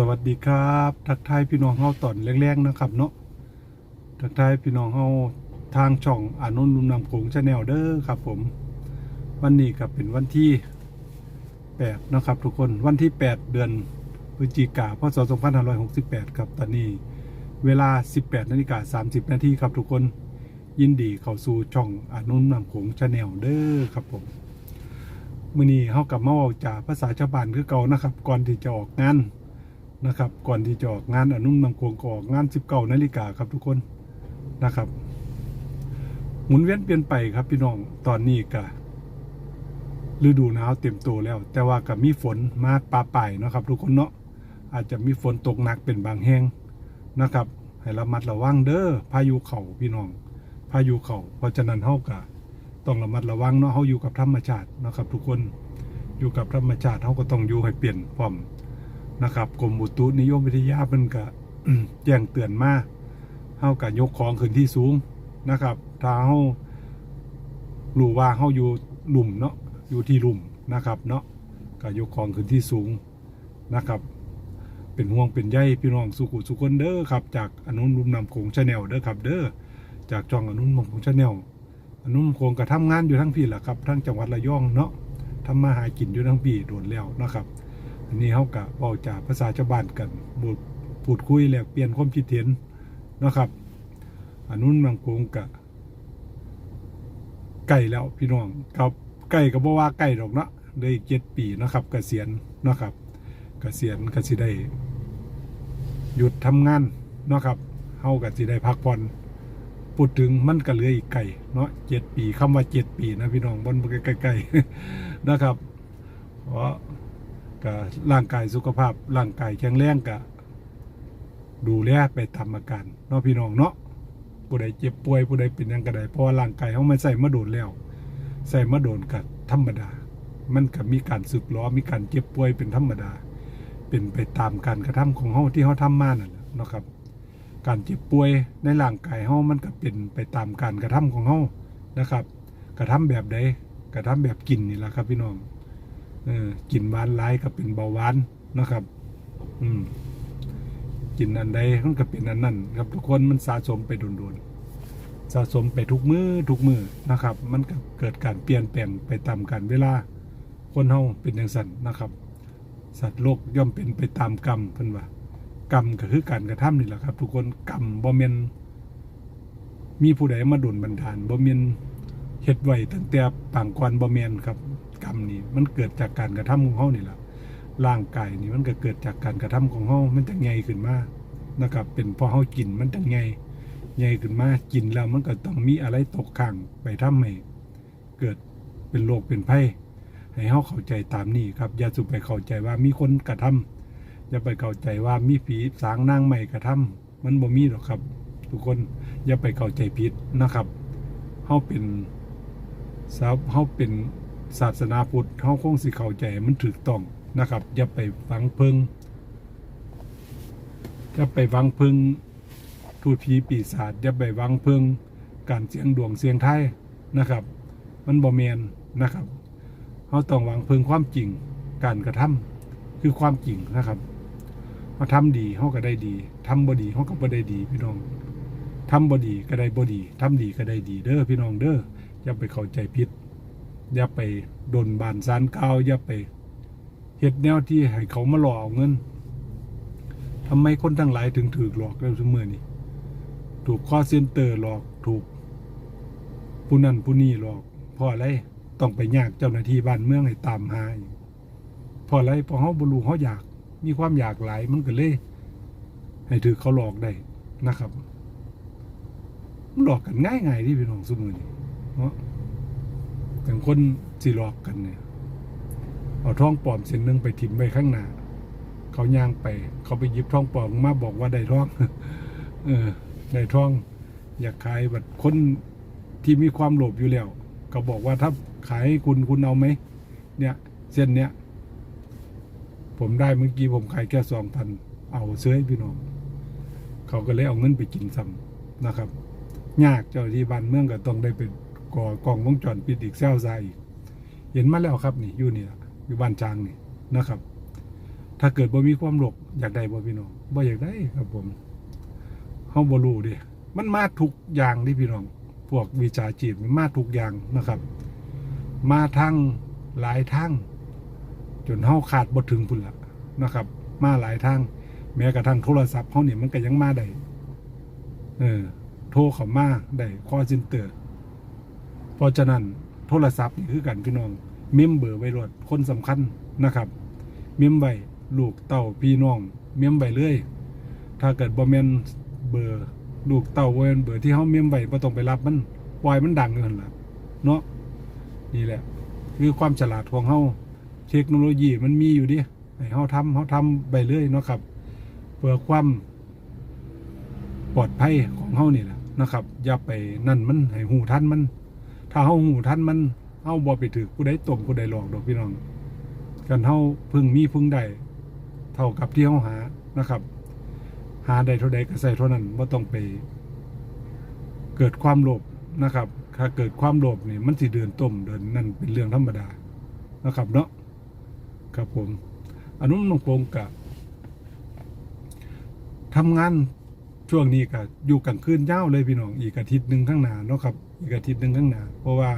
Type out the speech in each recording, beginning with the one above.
สวัสดีครับ ทักทายพี่น้องเฮาตอนแรกๆนะครับเนาะทักทายพี่น้องเฮาทางช่องอานนท์ลุมนำโขงชาแนลเด้อครับผม วันนี้ก็เป็นวันที่8นะครับทุกคนวันที่ 8 เดือนพฤศจิกาพศ2568ครับตอนนี้เวลา 18นาฬิกา30 นาทีครับทุกคนยินดีเข้าสู่ช่องอานนนำโขงชาแนลเด้อครับผมมื่อนี้เฮากลับมาเว้าจาภาษาชาวบ้านคือเก่านะครับ ก่อนที่จะออกงาน นะครับ ก่อนที่จะออกงานอนุ่มนำโคงก็ออกงาน 19นาฬิกาครับทุกคนนะครับ หมุนเวียนเปลี่ยนไปครับพี่น้องตอนนี้ก็ฤดูหนาวเต็มตัวแล้ว แต่ว่าก็มีฝนมาปลาป่ายนะครับ ทุกคนเนาะอาจจะมีฝนตกหนักเป็นบางแห่งนะครับ ให้ระมัดระวังเด้อพายุเข่าพี่น้อง พายุเข่าเพราะฉะนั้นเฮาก็ต้องระมัดระวังเนาะเฮาอยู่กับธรรมชาตินะครับ ทุกคนอยู่กับธรรมชาติเฮาก็ต้องอยู่ให้เปลี่ยนพร้อม นะครับกรมอุตุนิยมวิทยาเพิ่นก็แจ้งเตือนมาเฮาก็ยกของขึ้นที่สูงนะครับถ้าเฮารู้ว่าเฮาอยู่หลุมเนาะอยู่ที่หลุมนะครับเนาะก็ยกของขึ้นที่สูงนะครับ เป็นห่วงเป็นใยพี่น้องสุขุสุคนเด้อครับ จากอนุนรุมนำโขงชาแนลเด้อครับเด้อจากจองอนุนนำโขงชาแนลอนุ่มโคงก็ทำงานอยู่ทั้งพี่แหละครับทั้งจังหวัดระยองเนาะทำมาหากินอยู่ทั้งพี่โดนแล้วนะครับ อันนี้เขากะเว้าจากภาษาชาวบ้านกันบูดพูดคุยแลกเปลี่ยนความคิดเห็นนะครับอันนุ่นบางโคงกะใกล้แล้วพี่น้องกับใกล้ก็บ่ว่าใกล้ดอกเนาะได้เจ็ดปีนะครับกเกษียณนะครับกเกษียณก็สิได้ หยุดทำงานนะครับเฮาก็สิได้พักผ่อนพูดถึงมันก็เหลืออีกไก่เนาะเจ็ดปีคำว่าเจ็ดปีนะพี่น้องบนใกล้ๆนะครับเพราะ ก็ร่างกายสุขภาพร่างกายแข็งแรงก็ดูแลไปตามอาการเนาะพี่น้องเนาะผู้ใดเจ็บป่วยผู้ใดเป็นยังก็ไดเพราะว่าร่างกายเขาไม่ใส่มาโดนแล้ว ใส่มาโดนกับธรรมดา มันก็มีการสึกล้อมีการเจ็บป่วยเป็นธรรมดา เป็นไปตามการกระทำของเขาที่เขาทำมานั่นแหละนะครับ การเจ็บป่วยในร่างกายเฮามันก็เป็นไปตามการกระทำของเฮานะครับ กระทำแบบใดกระทำแบบกินนี่แหละครับพี่น้อง เออกินหวานหลายก็เป็นเบาหวานนะครับ อืมกินอันใดมันก็เป็นอันนั้นครับทุกคนมันสะสมไปโดนๆสะสมไปทุกมือทุกมือนะครับ มันก็เกิดการเปลี่ยนแปลงไปตามกาลเวลา คนเฮาเป็นอย่างสั่นนะครับ สัตว์โลกย่อมเป็นไปตามกรรมเพิ่นว่ากรรมก็คือการกระทำนี่แหละครับ ทุกคนกรรมบ่แม่นมีผู้ใดมาดุลบันดาลบ่แม่นเฮ็ดไว้ตั้งแต่ปางก่อนบ่แม่นครับ กรรมนี่มันเกิดจากการกระทำของเฮานี่แหละร่างกายนี่มันก็เกิดจากการกระทำของเฮามันจะใหญ่ขึ้นมานะครับ เป็นเพราะเฮากินมันจะใหญ่ใหญ่ขึ้นมากินแล้วมันก็ต้องมีอะไรตกค้างไปทำให้เกิดเป็นโรคเป็นภัยให้เฮาเข้าใจตามนี้ครับ อย่าสุไปเข้าใจว่ามีคนกระทำอย่าไปเข้าใจว่ามีผีสางนางใหม่กระทำมันบ่มีหรอกครับ ทุกคนอย่าไปเข้าใจผิดนะครับเฮาเป็นสาวเฮาเป็น ศาสนาพุทธเฮาคงสิเข้าใจมันถูกต้องนะครับ อย่าไปฟังเพิงอย่าไปฟังเพิงทูตผีปีศาจอย่าไปฟังเพิงการเสียงดวงเสียงไทยนะครับ มันบ่แม่นนะครับเฮาต้องหวังเพิงความจริงการกระทำคือความจริงนะครับมาทำดีเขาก็ได้ดีทำบ่ดีเขาก็บ่ได้ดีพี่น้องทำบ่ดีก็ได้บ่ดีทำดีก็ได้ดีเด้อพี่น้องเด้ออย่าไปเข้าใจผิด อย่าไปโดนบานสารกาวอย่าไปเฮ็ดแนวที่ให้เขามาหลอกเอาเงินทำไมคนทั้งหลายถึงถูกหลอกแล้วเสมอนี่ถูกข้อเซ็นเตอร์หลอกถูกผู้นั้นผู้นี้หลอกเพราะอะไรต้องไปยากเจ้าหน้าที่บ้านเมืองให้ตามหาอีกพออะไรเพอเขาบรูเขาอยากมีความอยากหลายมันก็เลยให้ถือเขาหลอกได้นะครับมันหลอกกันง่ายไงที่พี่น้องสมือนี่เนาะ อย่างคนสิหลอกกันเนี่ยเอาท้องปลอมเส้นหนึ่งไปถิ่มไว้ข้างหน้า เขาย่างไป เขาไปหยิบท้องปลอมมาบอกว่าได้ท้อง เออได้ท้อง อยากขายแบบคนที่มีความโลภอยู่แล้วเขาบอกว่าถ้าขายให้คุณคุณเอาไหมเนี่ย เส้นเนี้ยผมได้เมื่อกี้ผมขายแค่สองพันเอาเสื้อพี่น้อง เขาก็เลยเอาเงินไปกินซ้ำนะครับ ยากเจ้าที่บ้านเมืองก็ต้องได้เป็น ก่อกล่องวงจรปิดอีกแซวซาอีก เห็นมาแล้วครับนี่อยู่นี่อยู่บ้านจางนี่นะครับ ถ้าเกิดบ่มีความโลภอยากได้บ่พี่น้องบ่อยากได้ครับผมเฮาบ่รู้ดิมันมาทุกอย่างดิพี่น้อง พวกวิชาจีบมันมาทุกอย่างนะครับ มาทางหลายทางจนเฮาขาดบ่ถึงพุ่นละนะครับ มาหลายทางแม้กระทั่งโทรศัพท์เฮานี่มันก็ยังมาได้เออโทรเขามาได้คอซินเตอร์ เพราะฉะนั้นโทรศัพท์นี่คือกันพี่น้อง เมมเบอร์ไว้รถคนสำคัญนะครับ เมมไว้ลูกเต้าพี่น้อง เมมไว้เลย ถ้าเกิดบ่แม่นเบอร์ลูกเต้าบ่แม่นเบอร์ที่เฮาเมมไว้บ่ต้องไปรับมันปล่อยมันดังอยู่หั่นละเนาะนี่แหละ คือความฉลาดของเฮาเทคโนโลยีมันมีอยู่ดิให้เฮาทำเฮาทำไปเรื่อยเนาะครับเพื่อความปลอดภัยของเฮานี่แหละนะครับ อย่าไปนั่นมันให้หูทันมัน ถ้าเฮาหูทันมันเฮาบ่ไปถือผู้ใดต้มผู้ใดหลอกดอกพี่น้องกันเฮาพึ่งมีพึ่งได้เท่ากับที่เฮาหานะครับ หาได้เท่าใดก็ใส่เท่านั้นบ่ต้องไป เกิดความโลภนะครับ ถ้าเกิดความโลภนี่มันสิเดินต้มเดินนั่นเป็นเรื่องธรรมดานะครับเนาะครับผมอนุมนงโปงกับทำงาน ช่วงนี้ก็อยู่กลางคืนยาวเลยพี่น้องอีกอาทิตย์หนึ่งข้างหน้าเนาะครับ อีกอาทิตย์หนึ่งข้างหน้าเพราะว่า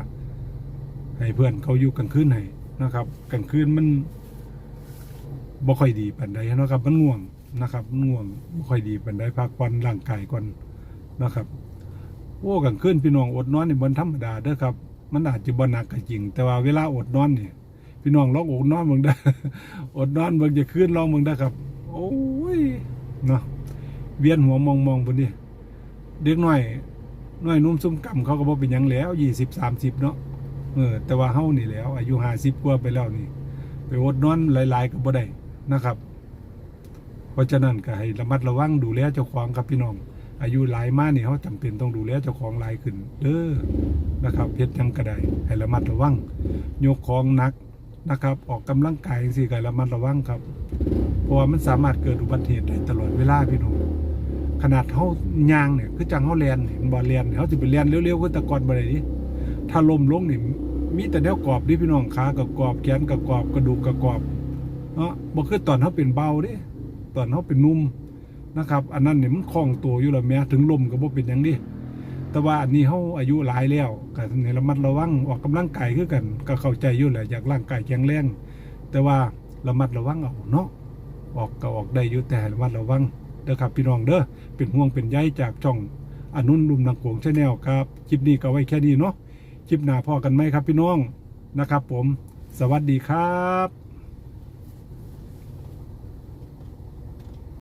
ให้เพื่อนเขาอยู่กลางคืนให้นะครับกลางคืนมันบ่ค่อยดีปานใดนะครับ มันง่วงนะครับมันง่วงบ่ค่อยดีปานใดพักผ่อนร่างกายก่อนนะครับโอ้กลางคืนพี่น้องอดนอนนี่บ่ธรรมดาเด้อครับ มันอาจจะบ่หนักก็จริง แต่ว่าเวลาอดนอนเนี่ยพี่น้องลองอดนอนเบิ่งได้อดนอนเบิ่งจะคืนลองเบิ่งได้ครับ โอ้ยเนาะ เวียนหัวมองๆพุ่นนี่เด็กน้อยน้อยนุ่มซุ่มกำเขาก็บ่เป็นยังแล้ว20 30เนาะเออแต่ว่าเฮานี่แล้ว อายุห้าสิบกว่าไปแล้วนี่ ไปอดนอนหลาย ๆ ก็บ่ได้นะครับ เพราะฉะนั้นก็ให้ระมัดระวังดูแลเจ้าของครับพี่น้อง อายุหลายมากนี่เฮาจำเป็นต้องดูแลเจ้าของหลายขึ้นเด้อนะครับเฮ็ดหยังก็ไดให้ระมัดระวังยกของหนักนะครับ ออกกำลังกายจังซี่ก็ระมัดระวังครับ เพราะว่ามันสามารถเกิดอุบัติเหตุได้ตลอดเวลาพี่น้อง ขนาดเฮายางเนี่ยคือจังเฮาแล่นนี่มันบ่แลนเฮาสิไปแล่นเร็วๆคือแต่ก่อนบ่ได้ดิถ้าลมลงนี่ยมีแต่แนวกรอบดิพี่น้องขากับกรอบแขนกับกรอบกระดูกกับกรอบเนาะบ่คือตอนเขาเป็นเบาด้ตอนเขาเป็นนุ่มนะครับ อันนั้นเนี่ยมันคล่องตัวอยู่แล้วแม้ถึงลมก็บ่เป็นหยังดิแต่ว่าอันนี้เขาอายุหลายแล้วก็ให้ระมัดระวังออกกำลังกายคือกัน ก็เข้าใจอยู่แหละอยากร่างกายแข็งแรงแต่ว่าระมัดระวังเอาเนาะออกก็ออกได้อยู่แต่ระมัดระวัง เด้อครับพี่น้องเด้อเป็นห่วงเป็นใยจากช่องอนุนลุมนางโขงชาแนลครับคลิปนี้ก็ไว้แค่นี้เนาะคลิปหน้าพอกันไหมครับพี่น้องนะครับ ผม สวัสดีครับ